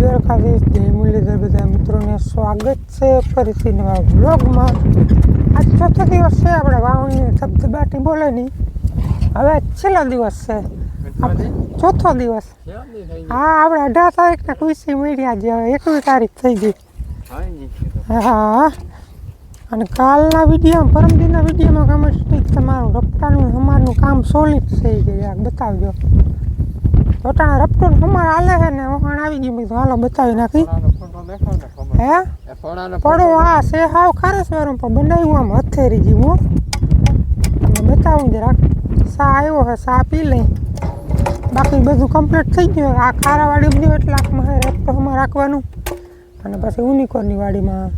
દ્વારકાધીશ જય મુરલીધર બધા મિત્રોને સ્વાગત છે ફરીથી નવા બ્લોગમાં આજ ચોથો દિવસ છે આપણે વાવણી ધબધબાટી બોલે નહીં હવે છેલ્લો દિવસ છે. આપણે ચોથો દિવસ. હા આપણે અઢાર તારીખના ખુશી મળ્યા જે હવે એકવીસ તારીખ થઈ ગઈ. હા અને કાલના વિડીયોમાં પરમદીના વિડીયોમાં કમેન્ટ સ્ટીક તમારું રપટાનું અમારનું કામ સોલિડ થઈ ગયું. બતાવજો. વટાણા રપટું અમાર હાલે છે ને વખાણ આવી ગયું મેં હાલો બતાવી નાખી. હે? પડો હા છે હાવ ખારસ વાળું પણ બનાવ્યું આમ હથેરી જેવું હો. તમને બતાવું જરાક. સા આવ્યો છે સા પી લઈ. બાકી બધું કમ્પ્લીટ થઈ ગયું. આ ખારાવાડી બધું એટલે આખમાં રપટો હમણાં રાખવાનું. અને પછી ઉનિકોરની વાડીમાં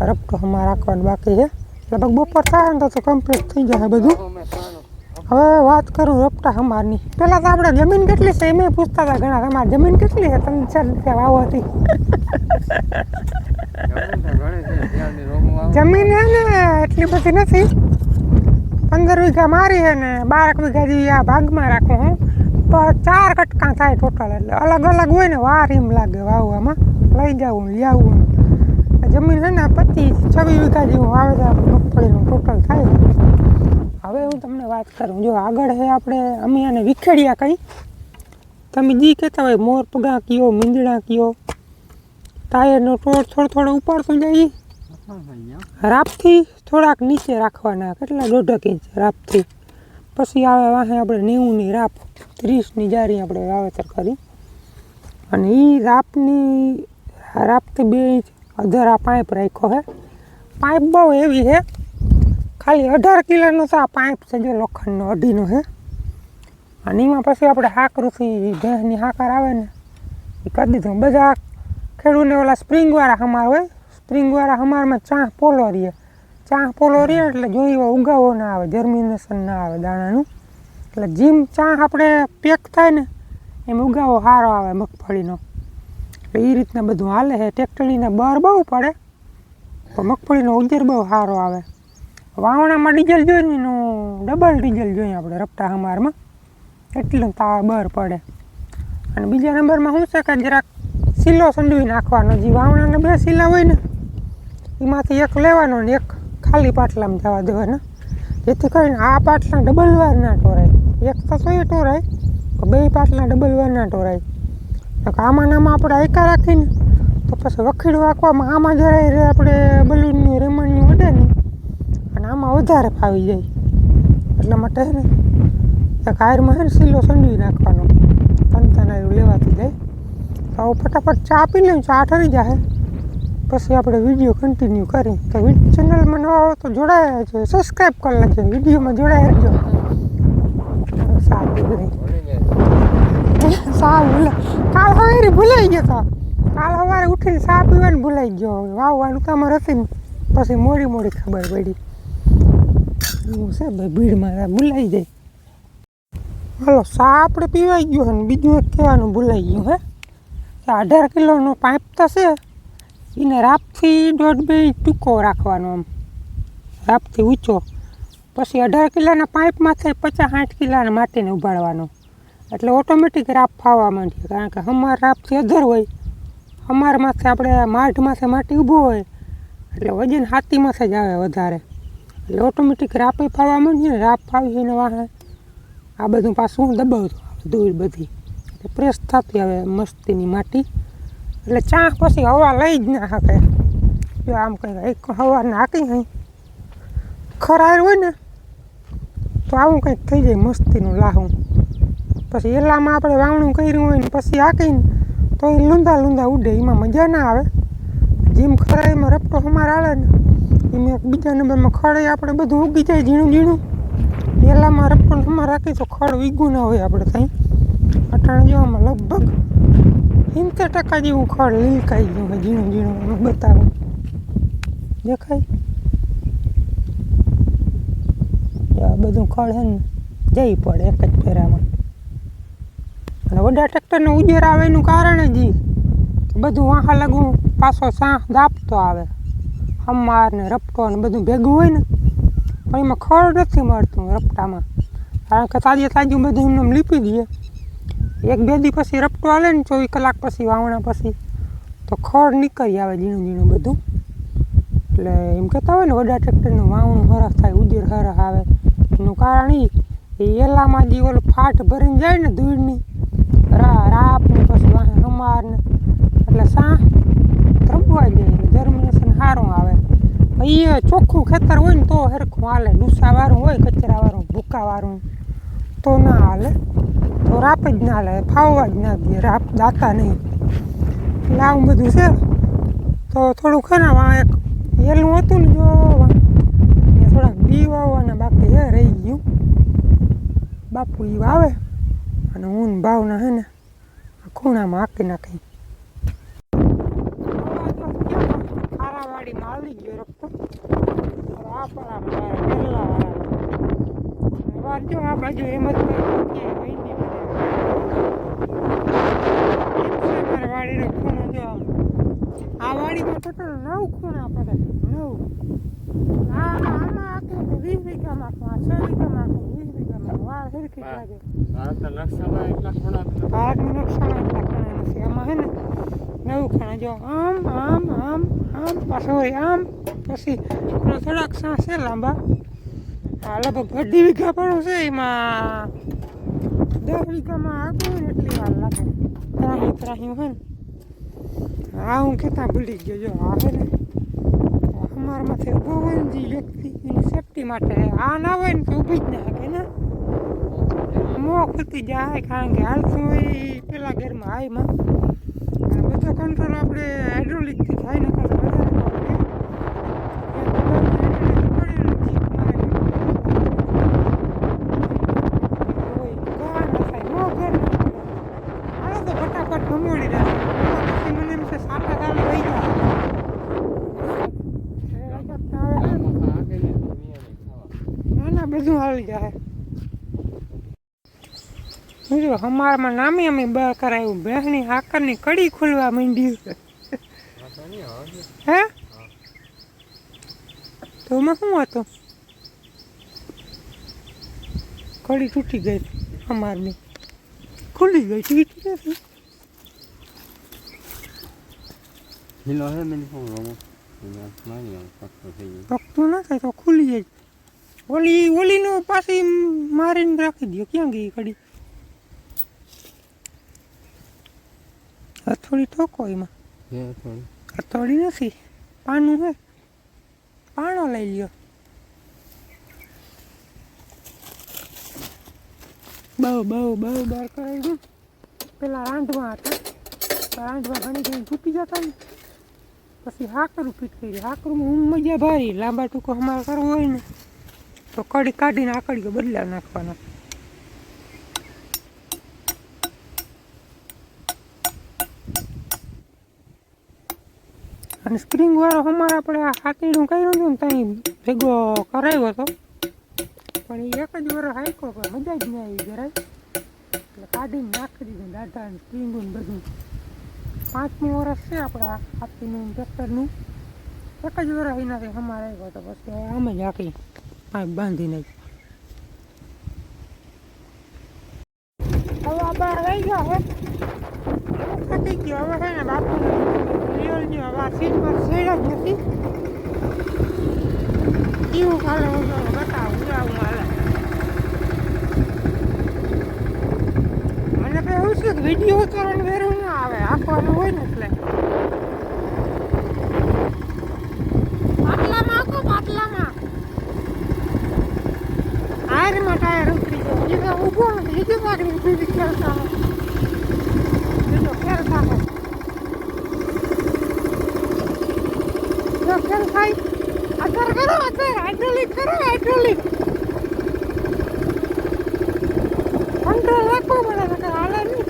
રપટો હમણાં રાખવાનું બાકી છે. લગભગ બપોર થાય ને તો કમ્પ્લીટ થઈ જાય બધું. હવે વાત કરું રોપટા અમારની. પહેલાં તો આપણે જમીન કેટલી છે એમ પૂછતા હતા ઘણા. તમારી જમીન કેટલી છે? તમને ચાર રૂપિયા વાવો હતી. જમીન છે ને એટલી બધી નથી. પંદર વીઘા મારી છે ને, બારક વીઘા જેવી આ ભાગમાં રાખું હું. તો ચાર કટકા થાય ટોટલ એટલે. અલગ અલગ હોય ને, વાર એમ લાગે વાવવામાં. લઈ જવું લઈ આવવું જમીન છે ને પચીસ છવ્વીસ વીઘા જેવું વાવેતર મગફળીનું ટોટલ થાય. હવે હું તમને વાત કરું. જો આગળ છે આપણે અમે આને વિખેડિયા કહી તમે જી કહેતા હોય મોર પગા કયો, મીંદડા કયો. ટાયરનો ટોળ થોડો થોડો ઉપાડતો જાય. રાપથી થોડાક નીચે રાખવાના. કેટલા દોઢક ઇંચ રાપથી. પછી આવે વાહે આપણે નેવુંની રાપ, ત્રીસની જારી આપણે વાવેતર કરી. અને એ રાપની, રાપથી બે ઇંચ અધરા પાઇપ રાખ્યો છે પાઇપ બહુ એવી છે ખાલી અઢાર કિલોનો તો આ પાઇપ છે જો લોખંડનો અઢીનો છે અને એમાં પછી આપણે હાકરુથી ભેંસની હાકર આવે ને, એ કરી દીધું. બધા ખેડૂતને ઓલા સ્પ્રિંગવાળા હમાર હોય, સ્પ્રિંગવાળા હમારમાં ચાહ પોલો રહે ચાહ પોલો રહે એટલે જોઈ ઉગાવો ના આવે જર્મિનેશન ના આવે દાણાનું. એટલે જીમ ચાહ આપણે પેક થાય ને, એમ ઉગાવો સારો આવે મગફળીનો. એટલે એ રીતના બધું હાલે છે ટેક્ટરીને બર બહુ પડે, પણ મગફળીનો ઉજર બહુ સારો આવે. વાવણામાં ડીઝલ જોઈએ ને એનું ડબલ ડીઝલ જોઈએ આપણે રપટા હમારમાં. એટલું તાબર પડે. અને બીજા નંબરમાં શું છે કે જરાક સિલો સંડવી નાખવાનો, જે વાવણાના બે સિલા હોય ને, એમાંથી એક લેવાનો ને એક ખાલી પાટલામાં જવા દેવાના. જેથી કરીને આ પાટલા ડબલ વાર ના ટોરાય એક તો તોય ટોરાય તો બે પાટલા ડબલ વાર ના ટોરાય તો આમાં ને આમાં આપણે એકા રાખીને, તો પછી વખીડું રાખવામાં આમાં જરાય આપણે બલૂનની, રેમણની આમાં વધારે ફાવી જાય. એટલા માટે છે ને એક હાયરમાં છે ને સિલ્લો સંડવી નાખવાનો. એવું લેવાથી જાય. તો આવું ફટાફટ ચા પી લઉં ચા ઠરી જાય પછી આપણે વીડિયો કન્ટિન્યુ કરી તો ચેનલમાં નવા હોય તો જોડાયા છે. સબસ્ક્રાઈબ કરી લેજો વિડીયોમાં જોડાયા રહેજો. સારું બધી સા કાલ સવારે ભૂલાઈ ગયો તો. કાલ સવારે ઉઠીને સા પીવાનું ભૂલાઈ ગયો. વાવવાનું તમારે હતી પછી મોડી મોડી ખબર પડી. એવું છે ભાઈ ભીડમાં ભૂલાઈ જાય. હાલો સા આપણે પીવાઈ ગયો ને બીજું એક કહેવાનું ભૂલાઈ ગયું હે. અઢાર કિલોનો પાઇપ તો છે, એને રાપથી દોઢ બે ટૂંકો રાખવાનો આમ. રાપથી ઊંચો. પછી અઢાર કિલોના પાઇપમાંથી પચાસ સાઠ કિલોના માટીને ઉભાડવાનો એટલે ઓટોમેટિક રાપ ફાવવા માંડીએ કારણ કે હમાર રાપથી અધર હોય. હમારમાંથી આપણે માઢમાંથી માટી ઊભો હોય, એટલે વજન હાથીમાંથી જ આવે વધારે. એટલે ઓટોમેટિક રાપે ફાવવા માંડીએ ને રાપ ફાવી જઈને વાહે. આ બધું પાછું દબાવતું આવે ધૂળ બધી એટલે પ્રેસ થતી આવે મસ્તીની માટી. એટલે ચા પછી હવા લઈ જ ના શકે. જો આમ કંઈ એક હવા નાખી નહીં ખરાર હોય ને, તો આવું કંઈક થઈ જાય મસ્તીનું લાહું. પછી એલામાં આપણે વાવણું કર્યું હોય ને પછી હાકીને તો એ લૂંદા લૂંદા ઉડે, એમાં મજા ના આવે. જેમ ખરાઈમાં રપટો અમારે આવે ને એમાં એક બીજા નંબરમાં ખડે આપણે બધું ઉગી જાય ઝીણું ઝીણું. પહેલાંમાં રપણમાં રાખીશું રાખી તો ખડ વીગું ના હોય આપણે ત્યાં અટાણે જોવામાં લગભગ સિત્તેર ટકા જેવું ખડ લીલકાઈ ગયું હોય ઝીણું ઝીણું બતાવું. દેખાય? આ બધું ખડ હે ને, જઈ પડે એક જ ફેરામાં. અને વડા ટ્રેક્ટરનો ઉજેર આવે એનું કારણ જ એ બધું વાંખા લગું પાછો સાહ દાપતો આવે. હમાર ને રપટો ને બધું ભેગું હોય ને, પણ એમાં ખડ નથી મળતું રપટામાં. કારણ કે તાજે તાજું બધું એમને લીપી દઈએ. એક બે દી પછી રપટો હાલે ને, ચોવીસ કલાક પછી, વાવણા પછી, તો ખડ નીકળી આવે ઝીણું ઝીણું બધું. એટલે એમ કહેતા હોય ને, વડા ટ્રેક્ટરનું વાવણું હરખ થાય, ઉદીર હરખ આવે. એનું કારણ એ એલામાં જે ઓલું ફાટ ભરીને જાય ને ધૂળની, રા રાપ ને પછી વાહે હમાર ને એટલે સા ત્રંબવાઈ જાય જર્મિનેશન સારું આવે. એ ચોખ્ખું ખેતર હોય ને તો હરખું હાલે. ડૂસાવાળું હોય, કચરાવાળું, ભૂકાવાળું. તો ના હાલે. તો રાપ જ ના હાલે. ફાવવા જ ના દે. રાપ દાતા નહીં. એટલે આવું બધું છે. તો થોડુંક છે ને એક હેલું હતું ને જો થોડાક બી વાવવાના બાકી હે રહી ગયું. બાપુ એ વાવે. અને હું ભાવના હે ને ખૂણામાં આપી નાખી ખારાવાડીમાં આવી ગયો રસ્તો હવે આ પરામાં પહેલા વાળા વાર જો આ બાજુ હેમંતભાઈ વાડીનો ખૂણો જો આ વાડીમાં ટોટલ નવ ખૂણા પડે નવ આમાં આખું તો વીસ વીઘામાં આખું, છ વીઘામાં આખું, વીસ વીઘામાં વાળ સરખી લાગે ભારત નકશામાં એટલા ખૂણા નથી. નુકસાન એટલા ખૂણા નથી આમાં હે ને નવું ખાણા જો આમ આમ આમ આમ, પાછો હોય આમ, પછી થોડાક સાસ છે લાંબા. આ લગભગ અઢી વીઘા પણ છે એમાં. દસ વીઘામાં ને એટલી વાર લાગે. ત્રાહી ત્રાહી હોય ને. હા હું કહેતા ભૂલી ગયો, જો આવે હે ને અમારા માથે ઊભો હોય ને જે વ્યક્તિ, એની સેફટી માટે આ ના હોય ને તો ઊભી જ ના શકે ને. મોં ખૂતી જાય, કારણ કે હાલતું હોય પેલા ઘરમાં બધો કંટ્રોલ આપણે હાઇડ્રોલિકથી થાય ને કરતા વધારે પાવર ફટાફટ ભમોડી રાખે પછી મને એમ છે સાટા ચાલુ થઈ જાય ગામમાં આગે ને દુનિયાને ખાવા. ના ના બધું હાલી જાય જો અમારામાં નામી અમે બ કરાયું. બહેની હાકરની કડી ખુલવા માંડી આ તો નહીં હવે. હે? તો એમાં શું હતું? કડી તૂટી ગઈ અમારની. ખુલી ગઈ તૂટી નથી પકતું ના થાય તો ખુલી જાય ઓલી ઓલીનું પાછી મારીને રાખી દો ક્યાં ગઈ કડી? હથોડી ટોકો એમાં હથોડી નથી પાનું હે પાણો લઈ લ્યો બહુ બહુ બહુ ડર કરાવી દઉં પેલા રાંધવા હતા રાંધવા ઘણી ઘણી તૂટી જતા ને પછી હાકરું ફીટ કરી હાકરું હું મજા ભારી લાંબા ટૂંકો અમારે કરવો હોય ને તો કડી કાઢીને આકડીઓ બદલા નાખવાના અને સ્પ્રિંગ વાળો અમારે આપણે આ હાથીડું કર્યું હતું ને ત્યાં ભેગો કરાવ્યો હતો પણ એ એક જ વરસ હાઈકો પણ મજા જ નહીં આવી જરાય. એટલે કાઢીને નાખી દીધું, દાઢા ને સ્પ્રિંગું ને બધું. પાંચમું વર્ષ છે આપણા હાથીનું ટ્રેક્ટરનું એક જ વરસ એનાથી અમારે આવ્યો તો પછી આમ જ આખી પાઇપ બાંધીને જ. હવે આપણે આવી ગયા હે. થાકી ગયો? હવે છે ને જો હવે આ સીટ પર સેડ જ નથી. કેવું કાલે હું બતાવું આવું હાલે. મને તો એવું છે કે વીડિયો ઉતારવાનું વેરું ના આવે આંકવાનું હોય ને એટલે. પાટલામાં આંકો પાટલામાં. ટાયરમાં ટાયર ઉતરી ગયો. તો ઊભો નથી હજી પાકડી ઉતરી ખેલતા બીજો ખેલતા હોય. ખેલ થાય. અસર કરો અસર હાઇડ્રોલિક કરો હાઇડ્રોલિક કંટ્રોલ રાખો મને નકર હાલે નહીં.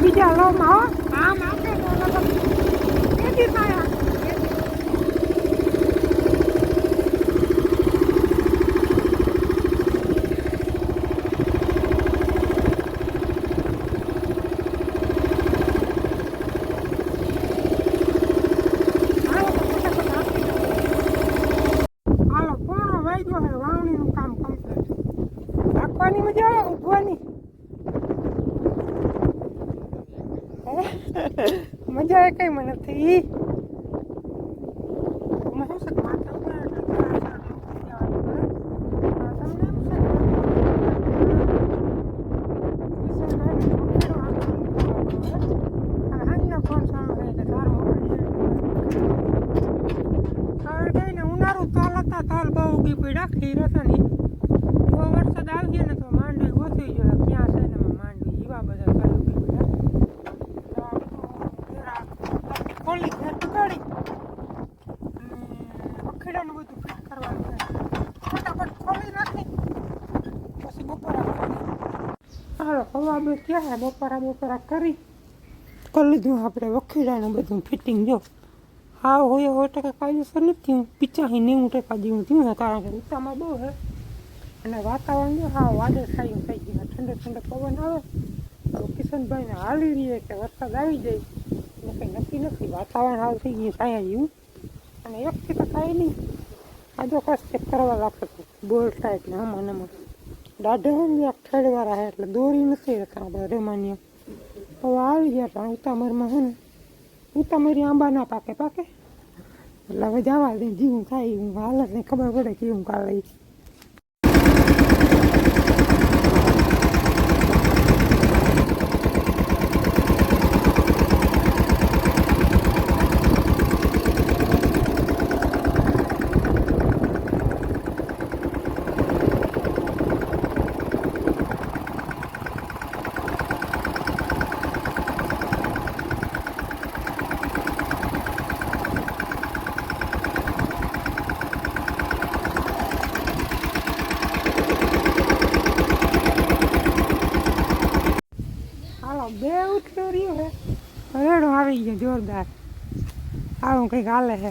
બીજા લોમાં હો આમ આપે તો લગભગ એથી થાય આ. ઉભવાની મજા આવે ઉભવાની હે? મજા આવે કઈ મને નથી એમાં શું છે કે માથા ઉપર એટલે થોડા સારું જવાનું પડે. આ તમને એમ છે કે વિશે નાની અને હાંજનો ફોન સારો થાય કે તારો મોબાઈલ હવે કઈ ને ઉનાળું તલ હતા તલ બહુ ઉગી પડ્યા ખીર હતા ને જો વરસાદ આવી ને તો માંડવી ગોતી જોઈએ ક્યાં છે ને એમાં માંડવી એવા બધા તલ ઉગી પડ્યા ખોલી ઘર બગાડી અખેડાનું બધું ફિટ કરવાનું છે ફટાફટ ખોલી નાખી પછી બપોરા કરી હાલો હવા બે ક્યાં બપોરા બપોરા કરી? કરી લીધું આપણે વખીડાનું બધું ફિટિંગ જો. હા હોય સો ટકા કાયદેસર નથી. હું પીચાસી નેવું ટકા જેવું થયું છે, કારણ કે ઉતામાં બહુ છે. અને વાતાવરણ જો હા વાદળ થાય થઈ ગયું ઠંડો ઠંડો પવન આવે. તો કિશનભાઈને હાલી રહીએ કે વરસાદ આવી જાય. એટલે કંઈ નક્કી નથી. વાતાવરણ હાલ થઈ ગયું થાય જેવું. અને એકથી તો થાય નહીં. આ જો કશ ચેક કરવા લાગતો બોલ ટાઈપ ને આમાં ને આમાં દાઢે હોય ને એક ઠેડવાળા છે એટલે દોરી નથી રહેતા આપણે રેમાન્ય હવે આવી ગયા પણ ઉતામરમાં છે ને, ઉતામરી આંબાના પાકે પાકે? એટલે હવે જવા દે, જીવું ખાઈ હું હાલત ને ખબર પડે કે હું કાલે હાલો બે ઉઠ્યો રહ્યો હે રેડો આવી ગયો જોરદાર. આવું કંઈક હાલે છે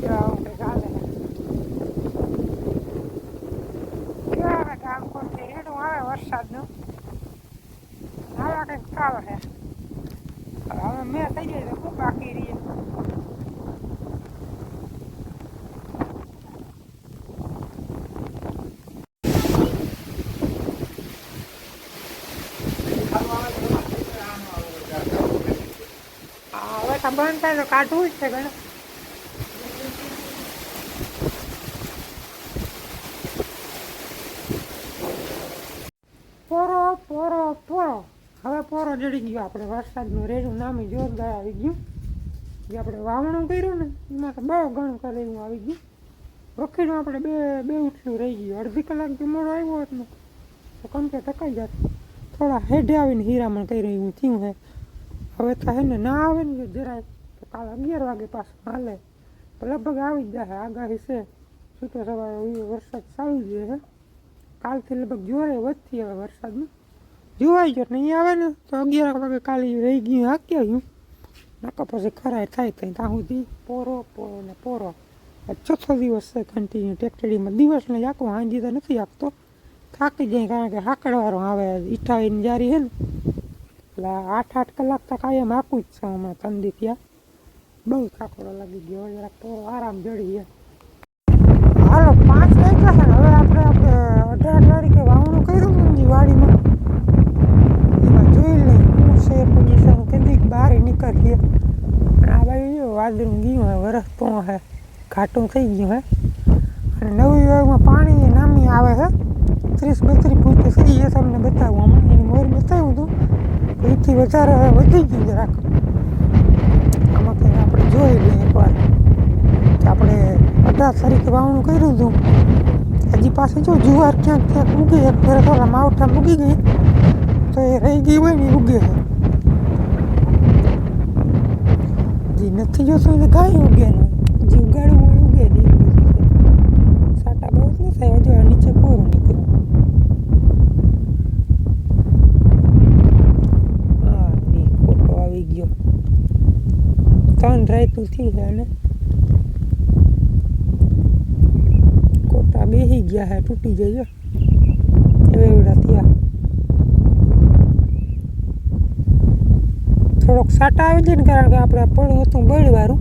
જો આવું કંઈક હાલે છે કેવા આવે ગામ કોણથી રેડું આવે વરસાદનું આવા કંઈક આવે છે હવે મેં થઈ જાય તો ખૂબ બાકી રહીએ તો બંધ થાય તો કાઢવું જ છે ઘણું. પોરો પોરો પોરો હવે પોરો જડી ગયો આપણે. વરસાદનું રેડું નામે જોરદાર આવી ગયું. જે આપણે વાવણું કર્યું ને, એમાં તો બહુ ઘણું કરેલું આવી ગયું. વખીનું આપણે બે બે ઉઠલું રહી ગયું. અડધી કલાક જે મોડો આવ્યો હતો તો કમ કે ટકાઈ જાત થોડા હેઢે આવીને હીરામણ કરી રહ્યું થયું હે. હવે તો હે ને ના આવે ને જરાય તો કાલે અગિયાર વાગે પાછું હાલે. લગભગ આવી જ જાય, આગાહી છે. છૂટો સવારે વરસાદ ચાલુ જ છે કાલથી લગભગ જોરે વધતી હવે વરસાદનું જોવાઈ ગયો નહીં આવે ને તો અગિયાર વાગે કાલે રહી ગયું, હાકી આવ્યું. નાકા પછી ખરાય થાય ત્યાં ત્યાં સુધી. પોરો પોરો ને પોરો. ચોથો દિવસ છે કન્ટિન્યુ ટેક્ટડીમાં દિવસને જ આખો હાંજી તો નથી આપતો થાકી જાય કારણ કે હાકડવાળો આવે ઈઠાઈને જારી હે ને. એટલે આઠ આઠ કલાક તો કાયમ આપું જ છે હમણાં ઠંડી ત્યાં બહુ કાકડો લાગી ગયો, જરાક થોડો આરામ જડી ગયા હાલો, પાંચ વાગ્યા છે હવે આપણે આપણે અઢાર તારીખે વાવણું કર્યું હતું ને વાડીમાં. એમાં જોઈ લઈ શું છે પોઝિશન કદી બહાર નીકળીએ. અને આ બાજુ વાદળું ગયું હે, વરસ પણ હે, ઘાટું થઈ ગયું હે. અને નવી વાવમાં પાણી નામી આવે છે ત્રીસ બત્રીસ ફૂટ થઈ એ તમને બતાવું હમણાં એની મોર બતાવ્યું હતું એથી વધારે વધી ગયું જરાક આમાં કંઈ આપણે જોઈ લઈએ એકવાર. કે આપણે અઢાર તારીખે વાવણું કર્યું હતું. હજી પાસે જો જુવાર ક્યાંક ક્યાંક ઉગે, એક ફેર થોડા માવઠા ઉગી ગઈ તો એ રહી ગઈ હોય ને ઉગે છે. જે નથી જોતું એ કાંઈ ઉગે નહીં. જે ઉગાડવું હોય ઉગે નહીં સાટા બહુ નહીં થાય, હજુ નીચે કોરું નીકળ્યું હા એ ખોટો આવી ગયો ત્રણ રાયતું થયું છે અને કોટા બેસી ગયા હે, તૂટી જઈ એવા એવડા થયા. થોડોક સાટા આવી જાય ને, કારણ કે આપણે પડ્યું હતું બળવાળું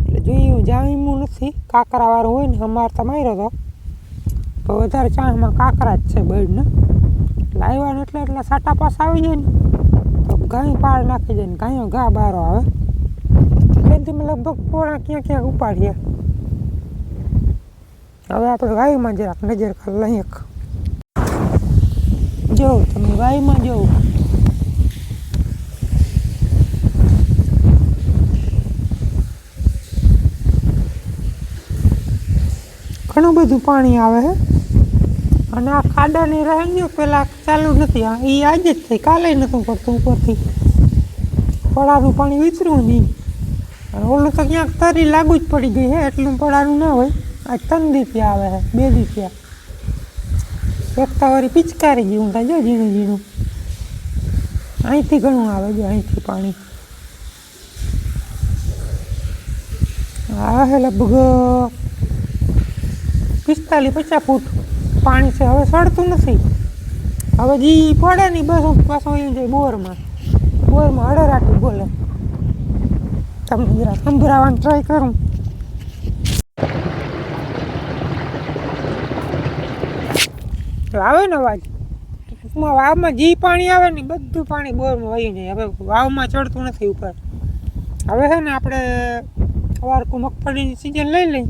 એટલે જોયું જામીમું નથી, કાંકરાવાળું હોય ને, અમારે તો માર્યો હતો તો વધારે ચામાં કાંકરા જ છે બળને. એટલે આવ્યા ને એટલે એટલા સાટા પાસ આવી જાય ને. ગાય પાર નાખી જાય ને ગાયો ઘા બારો આવે. તેથી મેં લગભગ પોણા ક્યાંક ક્યાંક ઉપાડીએ. હવે આપણે વાયુમાં જરાક નજર કરી લઈએ. જોઉં તમે વાયુમાં જોઉં ઘણું બધું પાણી આવે છે અને આ ખાડાની રહી ગયું પેલા ચાલુ નથી એ આજે જ થઈ, કાલે નતું પડતું ઉપરથી. પડાનું પાણી વિતરવું નહીં. અને ઓલું તો ક્યાંક તરી લાગુ જ પડી ગઈ હે, એટલું પડાનું ના હોય. આ ત્રણ દીપિયા આવે છે બે દીપિયા એકતા વાળી પિચકારી જેવું થાય, જો ઝીણું ઝીણું. અહીંથી ઘણું આવે, જો અહીંથી પાણી. આવે હે લગભગ પિસ્તાલીસ પચાસ ફૂટ. પાણી છે, હવે સડતું નથી. હવે જે પડે ને બસ પાછું અહીં જાય બોરમાં. બોરમાં અડરાટી બોલે. તમને જરા સંભળાવવાનું ટ્રાય કરું. આવે ને અવાજ? ટૂંકમાં વાવમાં જે પાણી આવે ને બધું પાણી બોરમાં વહી જાય. હવે વાવમાં ચડતું નથી ઉપર. હવે છે ને આપણે સવારકું મગફળીની સિઝન લઈ લઈ.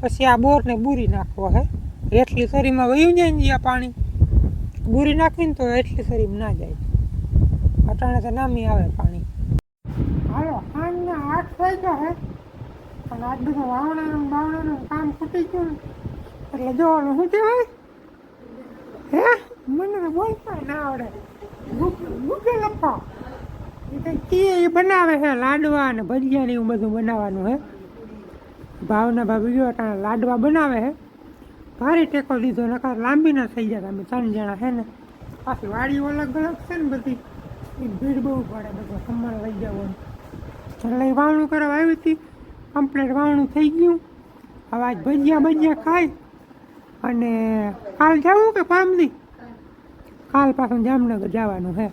પછી આ બોરને બૂરી નાખવો હે. એટલી શરીરમાં વયું જાય ને પાણી. બૂરી નાખીને તો એટલી શરીરમાં ના જાય. અટાણે તો નામી આવે પાણી. હાલો સાંજના આઠ વાગ્યા હે. પણ આજ બધું વાવણાનું બાવણાનું કામ ખૂટી ગયું એટલે જોવાનું શું કહેવાય? હે? મને તો બોલતા ના આવડે. ગુગે લખો એ કંઈક એ બનાવે છે લાડવા અને ભજીયાને એવું બધું બનાવવાનું હે. ભાવના ભાભી ગયો અટાણે લાડવા બનાવે છે ભારે ટેકો લીધો, નકાર લાંબી ના થઈ જાય અમે ત્રણ જણા છે ને? પાછી વાડીઓ અલગ અલગ છે ને બધી. એ ભીડ બહુ પડે, બધો સંભાળ લઈ જવાનું એટલે વાવણું કરવા આવી હતી કમ્પ્લેટ વાવણું થઈ ગયું. હવે આજ ભજીયા ભજીયા ખાય. અને કાલ જવું કે પામદી કાલ પાછું જામનગર જવાનું છે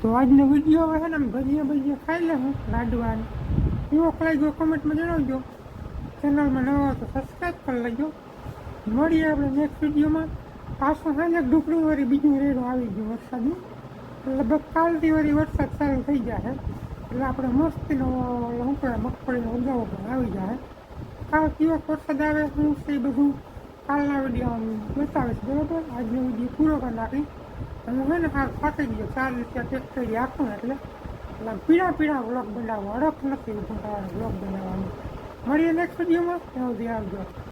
તો આજનો વીડિયો હવે છે ને ભજીયા ભજીયા ખાઈ લે હું લાડવાનું. એવો ખાઈ ગયો કોમેન્ટમાં જણાવજો. ચેનલમાં નવા હોય તો સબસ્ક્રાઈબ કરી લેજો મળીએ આપણે નેક્સ્ટ વિડીયોમાં પાછું સાંજે ઢુકડી વળી બીજું રેડું આવી ગયું વરસાદનું લગભગ કાલથી વળી વરસાદ ચાલુ થઈ જશે એટલે આપણે મસ્તીનો કહેવાય મગફળીનો ઉગાવો પણ આવી જાય કાલ કેવો વરસાદ આવે હું છે બધું કાલના વીડિયો બતાવીશ બરાબર આજનો વીડિયો પૂરો કરી નાખી અને છે ને હાલ ફાટી ગયો ચાર રૂપિયા ટેક કરી ને એટલે એટલે પીળા પીળા વ્લોગ બનાવવો અડક નથી ઊભું કરવાનું વ્લોગ બનાવવાનું મળીએ નેક્સ્ટ વિડીયોમાં ત્યાં સુધી આવજો